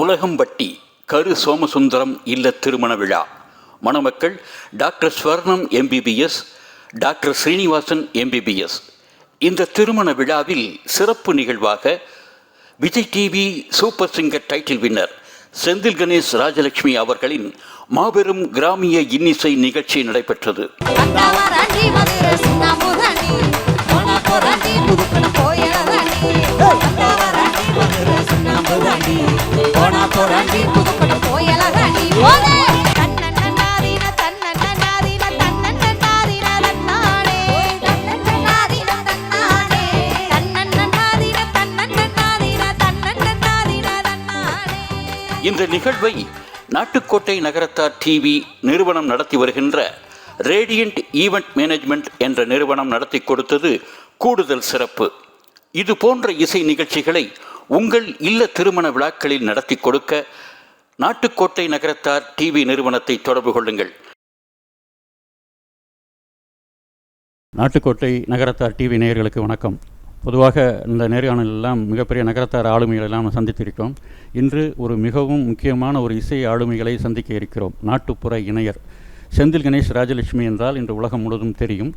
Ulagampatti Karu Somasundaram இல்ல திருமண விழா. மணமக்கள் doctor Swarnam MBBS doctor Srinivasan MBBS இந்த திருமண விழாவில் சிறப்பு நிகழ்வாக Vijay TV super singer title winner Senthil Ganesh Rajalakshmi அவர்களின் மாபெரும் கிராமிய இன்னிசை நிகழ்ச்சி நடைபெற்றது. இந்த நிகழ்வை நாட்டுக்கோட்டை நகரத்தார் டிவி நிறுவனம் நடத்தி வருகின்ற ரேடியண்ட் ஈவெண்ட் மேனேஜ்மெண்ட் என்ற நிறுவனம் நடத்தி கொடுத்தது கூடுதல் சிறப்பு. இது போன்ற இசை நிகழ்ச்சிகளை உங்கள் இல்ல திருமண விழாக்களில் நடத்தி கொடுக்க நாட்டுக்கோட்டை நகரத்தார் டிவி நிறுவனத்தை தொடர்பு கொள்ளுங்கள். நாட்டுக்கோட்டை நகரத்தார் டிவி நேயர்களுக்கு வணக்கம். பொதுவாக இந்த நேர்காணலெல்லாம் மிகப்பெரிய நகரத்தார் ஆளுமைகளெல்லாம் நாம் சந்தித்திருக்கிறோம். இன்று ஒரு மிகவும் முக்கியமான ஒரு இசை ஆளுமைகளை சந்திக்க இருக்கிறோம். நாட்டுப்புற இணையர் செந்தில் கணேஷ் ராஜலட்சுமி என்றால் இன்று உலகம் முழுவதும் தெரியும்.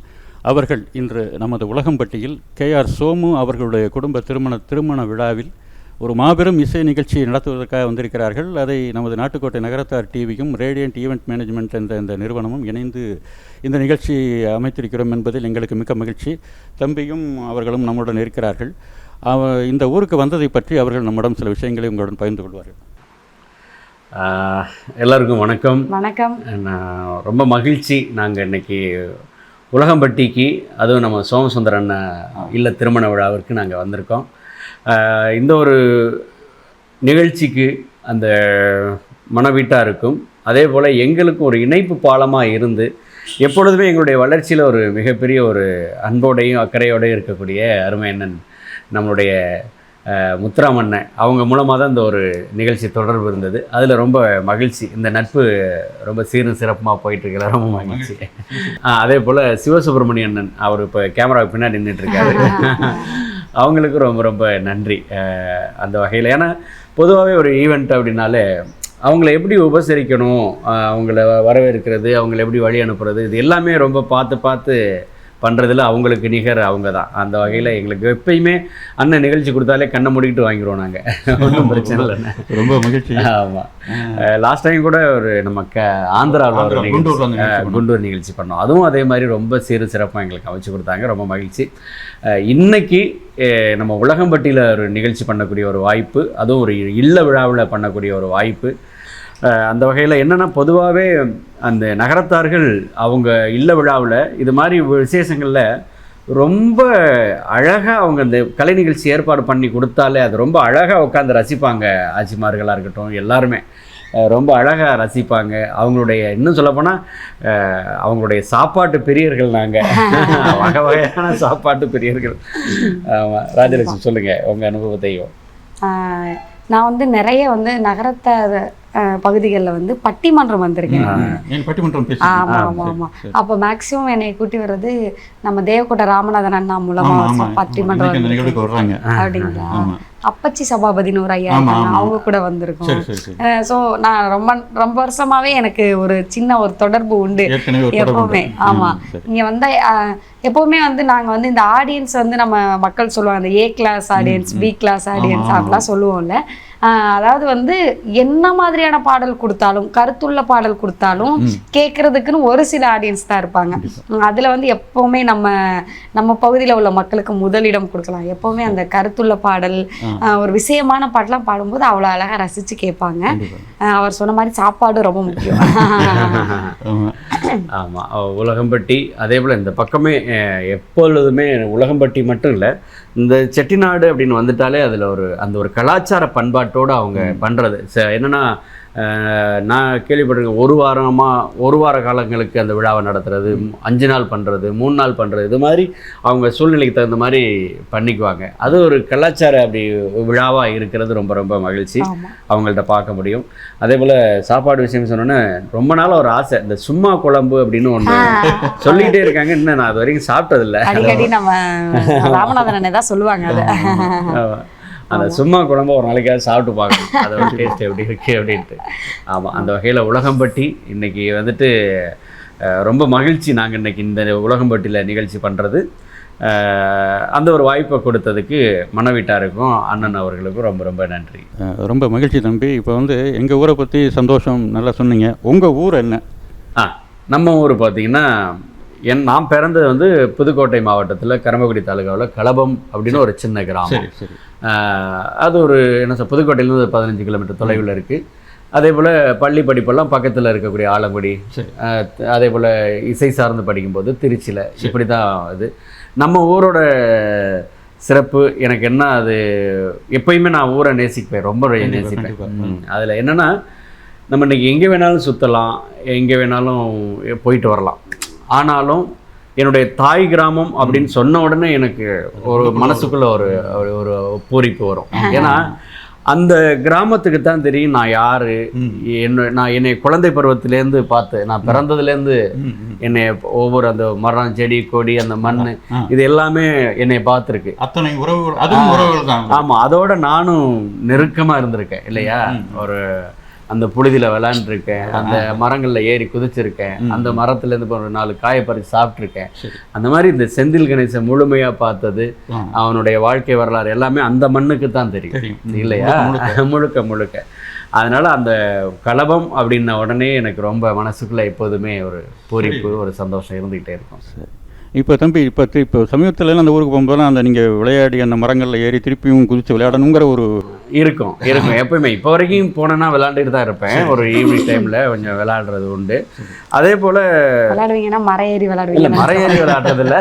அவர்கள் இன்று நமது உலகம்பட்டியில் கே ஆர் சோமு அவர்களுடைய குடும்ப திருமண திருமண விழாவில் ஒரு மாபெரும் இசை நிகழ்ச்சியை நடத்துவதற்காக வந்திருக்கிறார்கள். அதை நமது நாட்டுக்கோட்டை நகரத்தார் டிவியும் ரேடியன்ட் ஈவெண்ட் மேனேஜ்மெண்ட் என்ற இந்த நிறுவனமும் இணைந்து இந்த நிகழ்ச்சி அமைத்திருக்கிறோம் என்பதில் எங்களுக்கு மிக்க மகிழ்ச்சி. தம்பியும் அவர்களும் நம்முடன் இருக்கிறார்கள். அவ இந்த ஊருக்கு வந்ததை பற்றி அவர்கள் நம்மிடம் சில விஷயங்களை உங்களுடன் பகிர்ந்து கொள்வார்கள். எல்லாருக்கும் வணக்கம். வணக்கம். நான் ரொம்ப மகிழ்ச்சி நாங்கள் இன்னைக்கு உலகம்பட்டிக்கு அதுவும் நம்ம சோமசுந்தரன் இல்ல திருமண விழாவிற்கு நாங்கள் வந்திருக்கோம். இந்த ஒரு நிகழ்ச்சிக்கு அந்த மணவீட்டாருக்கும் அதே போல் எங்களுக்கும் ஒரு இணைப்பு பாலமாக இருந்து எப்பொழுதுமே எங்களுடைய வளர்ச்சியில் ஒரு மிகப்பெரிய ஒரு அன்போடையும் அக்கறையோடையும் இருக்கக்கூடிய அருமை அண்ணன் நம்மளுடைய முத்துராமண்ணன் அவங்க மூலமாக தான் இந்த ஒரு நிகழ்ச்சி தொடர்பு இருந்தது. அதில் ரொம்ப மகிழ்ச்சி. இந்த நட்பு ரொம்ப சீரும் சிறப்புமாக போயிட்டுருக்கல ரொம்ப மகிழ்ச்சி. அதே போல் சிவசுப்பிரமணிய அண்ணன் அவர் இப்போ கேமராவுக்கு பின்னாடி நின்றுட்டு இருக்காரு அவங்களுக்கும் ரொம்ப ரொம்ப நன்றி. அந்த வகையில். ஏன்னா பொதுவாகவே ஒரு ஈவெண்ட் அப்படின்னாலே அவங்கள எப்படி உபசரிக்கணும் அவங்கள வரவேற்கிறது அவங்கள எப்படி வழி அனுப்புறது இது எல்லாமே ரொம்ப பார்த்து பார்த்து பண்ணுறதுல அவங்களுக்கு நிகர் அவங்க தான் அந்த வகையில் எங்களுக்கு எப்பயுமே அண்ணன் நிகழ்ச்சி கொடுத்தாலே கண்ணை மூடிக்கிட்டு வாங்கிடுவோம் நாங்கள் ஒன்றும் பிரச்சனை இல்லைண்ணே ரொம்ப மகிழ்ச்சி. ஆமாம் லாஸ்ட் டைம் கூட ஒரு நம்ம க ஆந்திராவில் ஒரு. குண்டூர் நிகழ்ச்சி பண்ணோம். அதுவும் அதே மாதிரி ரொம்ப சீரு சிறப்பாக எங்களுக்கு அமைச்சு கொடுத்தாங்க. ரொம்ப மகிழ்ச்சி. இன்னைக்கு நம்ம உலகம்பட்டியில் ஒரு நிகழ்ச்சி பண்ணக்கூடிய ஒரு வாய்ப்பு அதுவும் ஒரு இல்ல விழாவில் பண்ணக்கூடிய ஒரு வாய்ப்பு. அந்த வகையில் என்னென்னா பொதுவாகவே அந்த நகரத்தார்கள் அவங்க இல்ல விழாவில் இது மாதிரி விசேஷங்களில் ரொம்ப அழகாக அவங்க அந்த கலை நிகழ்ச்சி ஏற்பாடு பண்ணி கொடுத்தாலே அது ரொம்ப அழகாக உட்காந்து ரசிப்பாங்க ஆட்சிமார்களாக இருக்கட்டும் எல்லாருமே. ரொம்ப அழகாக ரசிப்பாங்க. அவங்களுடைய இன்னும் சொல்லப்போனால் அவங்களுடைய சாப்பாட்டு பிரியர்கள் நாங்கள் வகை வகையான சாப்பாட்டு பிரியர்கள். ஆமாம் ராஜலட்சுமி சொல்லுங்கள் உங்கள் அனுபவத்தையும். நான் வந்து நிறைய வந்து நகரத்த பகுதிகளில் வந்து பட்டிமன்றம் வந்திருக்கேன் என் பட்டிமன்றம் பேசி ஆமா ஆமா ஆமா. அப்போ மேக்சிமம் என்னை கூட்டி வர்றது நம்ம தேவக்கோட்டை ராமநாதன் அண்ணா மூலமா ஆமா ஆமா. பட்டிமன்றம் அப்படிங்களா. அப்பச்சி சபாபதினு ஒரு ஐயா. அவங்க கூட வந்திருக்கோம். ஸோ நான் ரொம்ப ரொம்ப வருஷமாவே எனக்கு ஒரு சின்ன ஒரு தொடர்பு உண்டு. எப்பவுமே. ஆமா. இங்க வந்து எப்பவுமே வந்து நாங்க வந்து இந்த ஆடியன்ஸ் வந்து நம்ம மக்கள் சொல்லுவாங்க அந்த A class audience B class audience. அப்படிலாம் சொல்லுவோம்ல. அதாவது வந்து என்ன மாதிரியான பாடல் கொடுத்தாலும் கருத்துள்ள பாடல் கொடுத்தாலும் கேட்கறதுக்குன்னு ஒரு சில ஆடியன்ஸ் தான் இருப்பாங்க. அதுல வந்து எப்பவுமே நம்ம நம்ம பகுதியில உள்ள மக்களுக்கு முதலிடம் கொடுக்கலாம். எப்பவுமே அந்த கருத்துள்ள பாடல் ஒரு விஷயமான பாட்டெல்லாம் பாடும்போது அவ்வளோ அழகா ரசிச்சு கேட்பாங்க. அவர் சொன்ன மாதிரி சாப்பாடு ரொம்ப முக்கியம். ஆமா. ஆமாம் உலகம்பட்டி அதே போல் இந்த பக்கமே எப்பொழுதுமே உலகம்பட்டி மட்டும் இல்லை இந்த செட்டிநாடு அப்படின்னு வந்துட்டாலே அதில் ஒரு அந்த ஒரு கலாச்சார பண்பாட்டோடு அவங்க பண்ணுறது ச என்னென்னா நான் கேள்விப்பட்டிருக்கேன் ஒரு வாரமாக ஒரு வார காலங்களுக்கு அந்த விழாவை நடத்துறது அஞ்சு நாள் பண்ணுறது மூணு நாள் பண்ணுறது இது மாதிரி அவங்க சூழ்நிலைக்கு தகுந்த மாதிரி பண்ணிக்குவாங்க. அது ஒரு கலாச்சார அப்படி விழாவாக இருக்கிறது ரொம்ப ரொம்ப மகிழ்ச்சி. அவங்கள்ட்ட பார்க்க முடியும். அதே போல் சாப்பாடு விஷயம் சொன்னோன்னே ரொம்ப நாளாக ஒரு ஆசை இந்த சும்மா குழம்பு அப்படின்னு ஒன்று சொல்லிக்கிட்டே இருக்காங்க. இன்னும் நான் அது வரைக்கும் சாப்பிட்டதில்ல. அடிக்கடி நம்ம ராமநாதன் தான் சொல்லுவாங்க அதை. அந்த சும்மா குழம்பு ஒரு நாளைக்காவது சாப்பிட்டு பார்க்கணும். அதோட டேஸ்ட் எப்படி இருக்கு அப்படின்ட்டு ஆமாம் அந்த வகையில் உலகம்பட்டி இன்னைக்கு வந்துட்டு ரொம்ப மகிழ்ச்சி நாங்கள் இன்னைக்கு இந்த உலகம்பட்டியில் நிகழ்ச்சி பண்ணுறது அந்த ஒரு வாய்ப்பை கொடுத்ததுக்கு மனவீட்டாருக்கும் அண்ணன் அவர்களுக்கும் ரொம்ப ரொம்ப நன்றி. ரொம்ப மகிழ்ச்சி தம்பி. இப்போ வந்து எங்கள் ஊரை பற்றி சந்தோஷம் நல்லா சொன்னீங்க. உங்கள் ஊர் என்ன? ஆ நம்ம ஊர் பார்த்தீங்கன்னா என் நான் பிறந்தது வந்து புதுக்கோட்டை மாவட்டத்தில் கரம்பக்குடி தாலுகாவில் கலபம் அப்படின்னு ஒரு சின்ன கிராமம். சரி சரி. அது ஒரு என்ன சொல் புதுக்கோட்டையிலேருந்து ஒரு பதினஞ்சு கிலோமீட்டர் தொலைவில் இருக்குது அதே போல் பள்ளி படிப்பெல்லாம் பக்கத்தில் இருக்கக்கூடிய ஆலங்குடி சரி. அதே போல் இசை சார்ந்து படிக்கும்போது திருச்சியில் இப்படி தான் இது. நம்ம ஊரோட சிறப்பு எனக்கு என்ன அது எப்பயுமே நான் ஊரை நேசிப்பேன் ரொம்ப நேசிப்பேன். அதில் என்னென்னா நம்ம இன்னைக்கு எங்கே வேணாலும் சுற்றலாம் எங்கே வேணாலும் போயிட்டு வரலாம். ஆனாலும் என்னுடைய தாய் கிராமம் அப்படின்னு சொன்ன உடனே எனக்கு ஒரு மனசுக்குள்ள ஒரு ஒரு- பூரிப்பு வரும். ஏன்னா அந்த கிராமத்துக்கு தான் தெரியும் நான் யாரு. என்ன நான் என்னை குழந்தை பருவத்திலேருந்து பார்த்து நான் பிறந்ததுலேருந்து. என்னை ஒவ்வொரு அந்த மரம் செடி கொடி அந்த மண். இது எல்லாமே என்னை பார்த்துருக்கு. அத்தனை உறவுகள் அதுவும் உறவுகள் தான். ஆமா அதோட நானும் நெருக்கமா இருந்திருக்கேன் இல்லையா? ஒரு அந்த புழுதியில விளையாண்டுருக்கேன் அந்த மரங்கள்ல ஏறி குதிச்சிருக்கேன். அந்த மரத்துல இருந்து ஒரு நாலு காயை பறிச்சு சாப்பிட்ருக்கேன். அந்த மாதிரி இந்த செந்தில் கணேசன் முழுமையா பார்த்தது. அவனுடைய வாழ்க்கை வரலாறு எல்லாமே அந்த மண்ணுக்கு தான் தெரியும். இல்லையா? முழுக்க, முழுக்க. அதனால அந்த கலபம் அப்படின்ன உடனே எனக்கு ரொம்ப மனசுக்குள்ள எப்போதுமே ஒரு பூரிப்பு ஒரு சந்தோஷம் இருந்துகிட்டே இருக்கும். இப்போ தம்பி இப்போ இப்போ சமீபத்தில் அந்த ஊருக்கு போகும்போதெல்லாம் அந்த நீங்கள் விளையாடி அந்த மரங்களில் ஏறி திருப்பியும் குதித்து விளையாடணுங்கிற ஒரு இருக்கும் இருக்கும். எப்பயுமே. இப்போ வரைக்கும் போனேன்னா விளையாண்டுட்டு தான் இருப்பேன். ஒரு ஈவினிங் டைமில் கொஞ்சம் விளையாடுறது உண்டு. அதே போல் விளையாடுவீங்கன்னா மர ஏறி இல்லை விளையாடுவீங்க மரையேறி விளையாடுறதில்ல.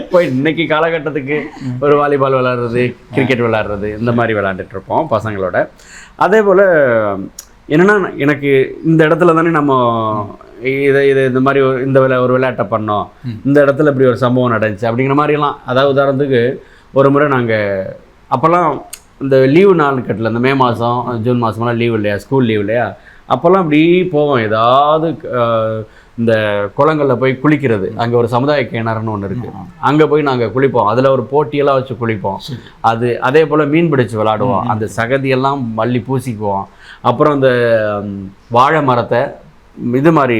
இப்போ இன்னைக்கு காலகட்டத்துக்கு ஒரு வாலிபால் விளையாடுறது கிரிக்கெட் விளையாடுறது இந்த மாதிரி விளையாண்டுட்டு இருப்போம் பசங்களோட. அதே போல் என்னன்னா எனக்கு இந்த இடத்துல தானே நம்ம இதை இது இந்த மாதிரி ஒரு இந்த விளை ஒரு விளையாட்டை பண்ணோம். இந்த இடத்துல இப்படி ஒரு சம்பவம் நடந்துச்சு அப்படிங்கிற மாதிரிலாம். அதாவது உதாரணத்துக்கு ஒரு முறை நாங்கள் அப்போல்லாம் இந்த லீவு நாள் கட்டில் இந்த மே மாதம் ஜூன் மாதமெல்லாம் லீவு இல்லையா ஸ்கூல் லீவ் இல்லையா அப்போல்லாம் அப்படி போவோம். ஏதாவது இந்த குளங்களில் போய் குளிக்கிறது. அங்கே ஒரு சமுதாய கிணறுன்னு ஒன்று இருக்குது அங்கே போய் நாங்கள் குளிப்போம். அதில் ஒரு போட்டியெல்லாம் வச்சு குளிப்போம். அது அதே போல் மீன் பிடிச்சு விளாடுவோம். அந்த சகதியெல்லாம் மல்லி பூசிக்குவோம். அப்புறம் அந்த வாழை மரத்தை இது மாதிரி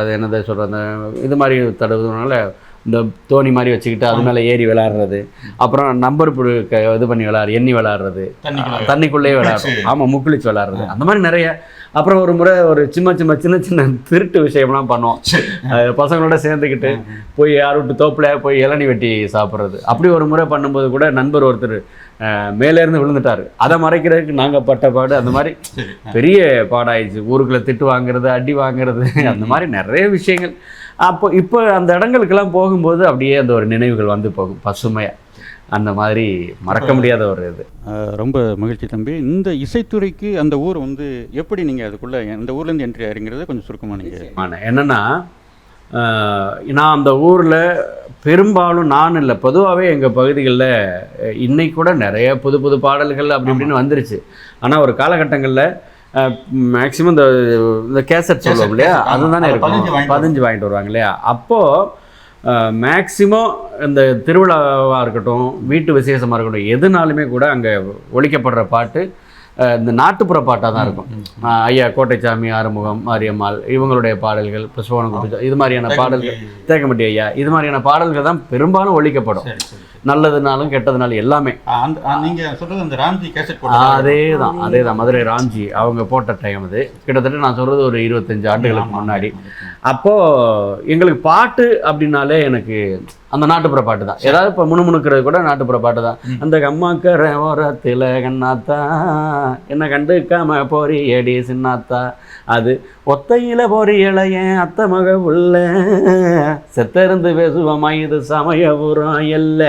அது என்னது சொல்கிறது அந்த இது மாதிரி தடவுனால இந்த தோணி மாதிரி வச்சுக்கிட்டு அது மேலே ஏறி விளையாடுறது. அப்புறம் நம்பர் இது பண்ணி விளையாடு எண்ணி தண்ணிக்குள்ள தண்ணிக்குள்ளேயே விளையாடுறோம் ஆமாம் முக்குளிச்சு விளையாடுறது. அந்த மாதிரி நிறைய. அப்புறம் ஒரு முறை ஒரு சின்ன சின்ன சின்ன சின்ன திருட்டு விஷயம்லாம் பண்ணுவோம். பசங்களோட சேர்ந்துக்கிட்டு போய் யார் விட்டு தோப்புல போய் இளநி வெட்டி சாப்பிட்றது. அப்படி ஒரு முறை பண்ணும்போது கூட நண்பர் ஒருத்தர் அஹ், மேலே இருந்து விழுந்துட்டாரு. அதை மறைக்கிறதுக்கு நாங்கள் பட்ட பாடு அந்த மாதிரி பெரிய பாடாயிடுச்சு. ஊருக்குள்ள திட்டு வாங்குறது அடி வாங்குறது அந்த மாதிரி நிறைய விஷயங்கள். அப்போ இப்போ அந்த இடங்களுக்கெல்லாம் போகும்போது அப்படியே அந்த ஒரு நினைவுகள் வந்து போகும். பசுமையாக அந்த மாதிரி மறக்க முடியாத ஒரு இது. ரொம்ப மகிழ்ச்சி தம்பி. இந்த இசைத்துறைக்கு அந்த ஊர் வந்து எப்படி நீங்கள் அதுக்குள்ளே அந்த ஊர்லேருந்து என்ட்ரி ஆகிறீங்கிறத கொஞ்சம் சுருக்கமாக நீங்கள் என்னன்னா நான் அந்த ஊரில் பெரும்பாலும் நான் இல்லை. பொதுவாகவே எங்கள் பகுதிகளில் இன்னைக்கு கூட நிறைய புது புது பாடல்கள் அப்படி இப்படின்னு வந்துருச்சு. ஆனால் ஒரு காலகட்டங்களில் மேக்ஸிமம் இந்த இந்த கேசட் சொல்லுவோம் இல்லையா? அதுதானே இருக்கும். பதிஞ்சு வாங்கிட்டு வருவாங்க இல்லையா? அப்போது மேக்ஸிமம் இந்த திருவிழாவாக இருக்கட்டும் வீட்டு விசேஷமாக இருக்கட்டும் எதுனாலுமே கூட அங்கே ஒழிக்கப்படுற பாட்டு இந்த நாட்டுப்புற பாட்டாக தான் இருக்கும் ஐயா கோட்டைச்சாமி ஆறுமுகம் மாரியம்மாள் இவங்களுடைய பாடல்கள் குப்பிச்சா இது மாதிரியான பாடல்கள் தேக்கம்பட்டி ஐயா இது மாதிரியான பாடல்கள் தான் பெரும்பாலும் ஒழிக்கப்படும். நல்லதுனாலும் கெட்டதுனாலும் எல்லாமே. அந்த நீங்கள் சொல்கிறது அந்த ராம்ஜி கேசட் அதே தான் அதே தான் மதுரை ராம்ஜி அவங்க போட்ட டைம் அது. கிட்டத்தட்ட நான் சொல்கிறது ஒரு இருபத்தஞ்சு ஆண்டுகளுக்கு முன்னாடி. அப்போது எங்களுக்கு பாட்டு அப்படின்னாலே எனக்கு அந்த நாட்டுப்புற பாட்டு தான். ஏதாவது இப்போ முணுமுணுக்கிறது கூட நாட்டுப்புற பாட்டு தான். அந்த கம்மாக்கர ஓரத்தில் கண்ணாத்தா என்ன கண்டுக்காம போறி ஏடி சின்னாத்தா. அது ஒத்தையில பொறியல என் அத்தை மக உள்ள. செத்தருந்து பேசுவோமா இது சமயபுரம் எல்ல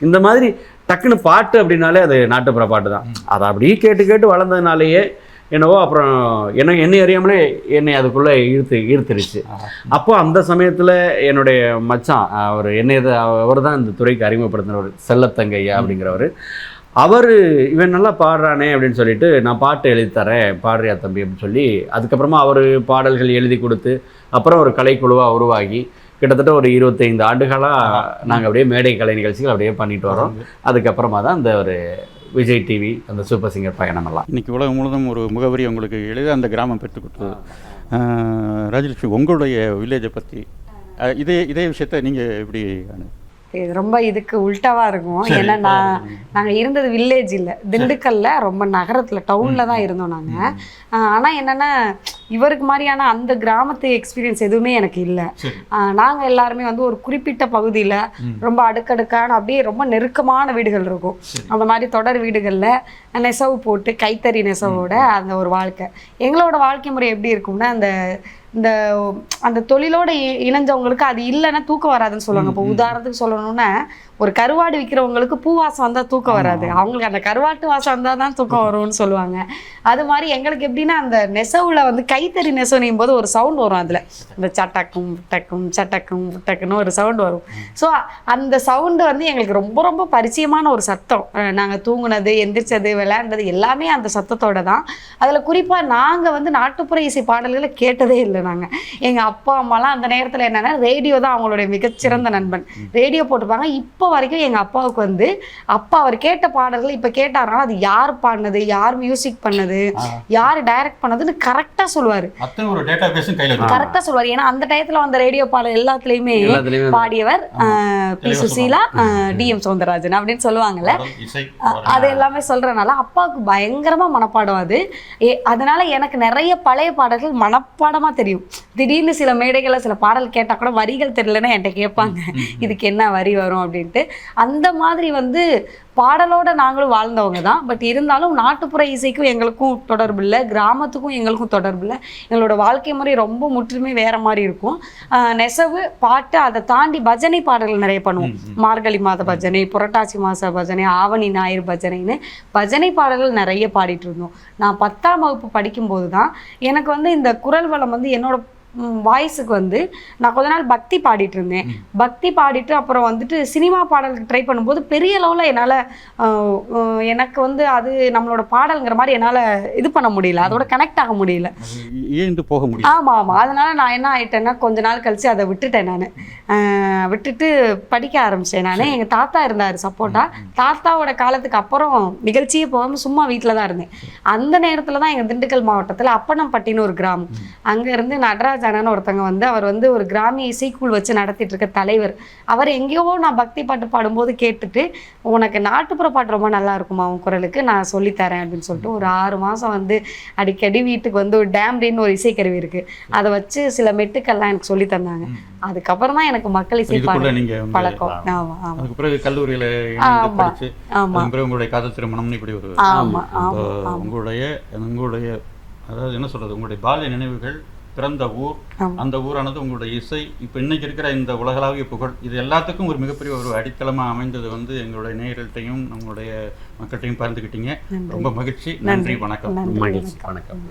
இந்த மாதிரி டக்குன்னு பாட்டு அப்படின்னாலே அது நாட்டுப்புற பாட்டு தான் அதை அப்படியே கேட்டு கேட்டு வளர்ந்ததுனாலேயே என்னவோ அப்புறம் என்ன என்னை அறியாமலே என்னை அதுக்குள்ளே இழுத்து ஈர்த்துருச்சு அப்போ அந்த சமயத்தில் என்னுடைய மச்சான் அவர் என்னை அவர் தான் இந்த துறைக்கு அறிமுகப்படுத்தினவர் செல்லத்தங்கையா அப்படிங்கிறவர். அவர் இவன் நல்லா பாடுறானே அப்படின்னு சொல்லிட்டு நான் பாட்டு எழுதி தரேன் பாடுறியா தம்பி அப்படின்னு சொல்லி அதுக்கப்புறமா அவர் பாடல்கள் எழுதி கொடுத்து அப்புறம் ஒரு கலைக்குழுவாக உருவாகி கிட்டத்தட்ட ஒரு இருபத்தைந்து ஆண்டுகளாக நாங்கள் அப்படியே மேடை கலை நிகழ்ச்சிகள் அப்படியே பண்ணிட்டு வரோம். அதுக்கப்புறமா தான் இந்த ஒரு விஜய் டிவி அந்த சூப்பர் சிங்கர் பயணம் எல்லாம். இன்னைக்கு உலகம் முழுதும் ஒரு முகவரி உங்களுக்கு எளிதாக அந்த கிராமம் பெற்றுக் கொடுத்தது. ராஜலட்சுமி உங்களுடைய வில்லேஜை பற்றி இதே இதே விஷயத்த நீங்கள் எப்படி இது ரொம்ப இதுக்கு உல்டாவா இருக்கும். ஏன்னா நான் நாங்கள் இருந்தது வில்லேஜ் இல்லை. திண்டுக்கல்ல ரொம்ப நகரத்தில் டவுனில் தான் இருந்தோம் நாங்கள் ஆனால் என்னென்னா இவருக்கு மாதிரியான அந்த கிராமத்து எக்ஸ்பீரியன்ஸ் எதுவுமே எனக்கு இல்லை. நாங்கள் எல்லாருமே வந்து ஒரு குறிப்பிட்ட பகுதியில் ரொம்ப அடுக்கடுக்கான அப்படியே ரொம்ப நெருக்கமான வீடுகள் இருக்கும். அந்த மாதிரி தொடர் வீடுகளில் நெசவு போட்டு கைத்தறி நெசவோட அந்த ஒரு வாழ்க்கை. எங்களோட வாழ்க்கை முறை எப்படி இருக்கும்னா அந்த இந்த அந்த தொழிலோட இணைஞ்சவங்களுக்கு அது இல்லைன்னா தூக்கம் வராதுன்னு சொல்லுவாங்க. இப்போ உதாரணத்துக்கு சொல்லணும்னா ஒரு கருவாடு விற்கிறவங்களுக்கு பூ வாசம் வந்தால் தூக்கம் வராது. அவங்களுக்கு அந்த கருவாட்டு வாசம் வந்தால் தான் தூக்கம் வரும்னு சொல்லுவாங்க. அது மாதிரி எங்களுக்கு எப்படின்னா அந்த நெசவுல வந்து கைத்தறி நெசவு நெய்யும் போது ஒரு சவுண்ட் வரும் அதில். இந்த சட்டக்கும் டக்கும் சட்டக்கும் டக்குன்னு ஒரு சவுண்ட் வரும். ஸோ அந்த சவுண்டு வந்து எங்களுக்கு ரொம்ப ரொம்ப பரிச்சயமான ஒரு சத்தம். நாங்கள் தூங்குனது எந்திரிச்சது விளையாண்டது எல்லாமே அந்த சத்தத்தோட தான். அதில் குறிப்பாக நாங்கள் வந்து நாட்டுப்புற இசை பாடல்களை கேட்டதே இல்லை நாங்கள் எங்கள் அப்பா அம்மாலாம் அந்த நேரத்தில் என்னென்னா ரேடியோ தான் அவங்களுடைய மிகச்சிறந்த நண்பன். ரேடியோ போட்டுப்பாங்க. இப்போ வரைக்கும் எங்கள் அப்பாவுக்கு வந்து அப்பா அவர் கேட்ட பாடல்கள் இப்போ கேட்டாருன்னா அது யார் பாடினது யார் மியூசிக் பண்ணது யார் டைரக்ட் பண்ணதுன்னு கரெக்டாக சொல்லுவார். கரெக்டாக சொல்லுவார். ஏன்னா அந்த டயத்தில் வந்த ரேடியோ பாடல் எல்லாத்துலேயுமே பாடியவர் பி சுசீலா டிஎம் சௌந்தரராஜன் அப்படின்னு சொல்லுவாங்கல்ல. அது எல்லாமே சொல்றதுனால அப்பாவுக்கு பயங்கரமா மனப்பாடம் அது. அதனால எனக்கு நிறைய பழைய பாடல்கள் மனப்பாடமா தெரியும். திடீர்னு சில மேடைகள்ல சில பாடல் கேட்டா கூட வரிகள் தெரியலன்னா என்கிட்ட கேட்பாங்க. இதுக்கு என்ன வரி வரும் அப்படின்ட்டு. அந்த மாதிரி வந்து பாடலோட நாங்களும் வாழ்ந்தவங்க தான். பட் இருந்தாலும் நாட்டுப்புற இசைக்கும் எங்களுக்கும் தொடர்பு இல்லை. கிராமத்துக்கும் எங்களுக்கும் தொடர்பு இல்லை. எங்களோட வாழ்க்கை முறை ரொம்ப முற்றிலுமே வேற மாதிரி இருக்கும். நெசவு பாட்டு அதை தாண்டி பஜனை பாடல்கள் நிறைய பண்ணுவோம். மார்கழி மாத பஜனை புரட்டாசி மாத பஜனை ஆவணி ஞாயிறு பஜனைன்னு பஜனை பாடல்கள் நிறைய பாடிட்டு இருந்தோம். நான் பத்தாம் வகுப்பு படிக்கும்போது தான் எனக்கு வந்து இந்த குரல் வளம் வந்து என்னோட வாய்ஸுக்கு வந்து நான் கொஞ்ச நாள் பக்தி பாடிட்டு இருந்தேன் பக்தி பாடிட்டு அப்புறம் வந்துட்டு சினிமா பாடலுக்கு ட்ரை பண்ணும்போது பெரிய அளவில் என்னால் எனக்கு வந்து அது நம்மளோட பாடல்ங்கிற மாதிரி என்னால் இது பண்ண முடியல. அதோட கனெக்ட் ஆக முடியல. போக முடியும் ஆமாம் ஆமாம் அதனால நான் என்ன ஆயிட்டேன்னா கொஞ்ச நாள் கழிச்சு அதை விட்டுட்டேன் நான். விட்டுட்டு படிக்க ஆரம்பிச்சேன் நான். எங்கள் தாத்தா இருந்தார் சப்போர்ட்டா தாத்தாவோட காலத்துக்கு அப்புறம் நிகழ்ச்சியே போகாமல் சும்மா வீட்டில் தான் இருந்தேன். அந்த நேரத்தில் தான் எங்கள் திண்டுக்கல் மாவட்டத்தில் அப்பனம்பட்டின்னு ஒரு கிராமம். அங்கேருந்து நடராஜ் அண்ணன் ஒருத்தங்க வந்து அவர் வந்து ஒரு கிராமிய இசைக்குழு வச்சு நடத்திட்டு இருக்க தலைவர். அவர் எங்கேயோ நான் பக்தி பாட்டு பாடும்போது கேட்டுட்டு உனக்கு நாட்டுப்புற பாட்டு ரொம்ப நல்லா இருக்குமா உன் குரலுக்கு நான் சொல்லித்தரேன் அப்படின்னு சொல்லிட்டு ஒரு ஆறு மாதம் வந்து அடிக்கடி வீட்டுக்கு வந்து ஒரு டேம்டின்னு ஒரு இசைக்கருவி இருக்கு. அதை வச்சு சில மெட்டுக்கள்லாம் எனக்கு சொல்லி தந்தாங்க. அதுக்கப்புறம் தான் எனக்கு மக்கள் இசை வந்து பழக்கம். ஆமா. ஆமா அதுக்கு பிறகு கல்லூரியில ஆமா. இணைந்து படிச்சு ஆமா. அதுக்கு பிறகு உங்களுடைய காதல் திருமணம்னு இப்படி ஒரு ஆமா ஆமா இப்போ ஆமா. உங்களுடைய உங்களுடைய அதாவது என்ன சொல்றது? உங்களுடைய பால்ய நினைவுகள் பிறந்த ஊர். அந்த ஊரானது உங்களுடைய இசை. இப்போ இன்னைக்கு இருக்கிற இந்த உலகளாவிய புகழ் இது எல்லாத்துக்கும் ஒரு மிகப்பெரிய ஒரு அடித்தளமா அமைந்தது வந்து எங்களுடைய நேயர்கள்ட்டையும் நம்மளுடைய மக்கள்கிட்டையும் பகிர்ந்துக்கிட்டீங்க ரொம்ப மகிழ்ச்சி. நன்றி. வணக்கம். மகிழ்ச்சி. வணக்கம்.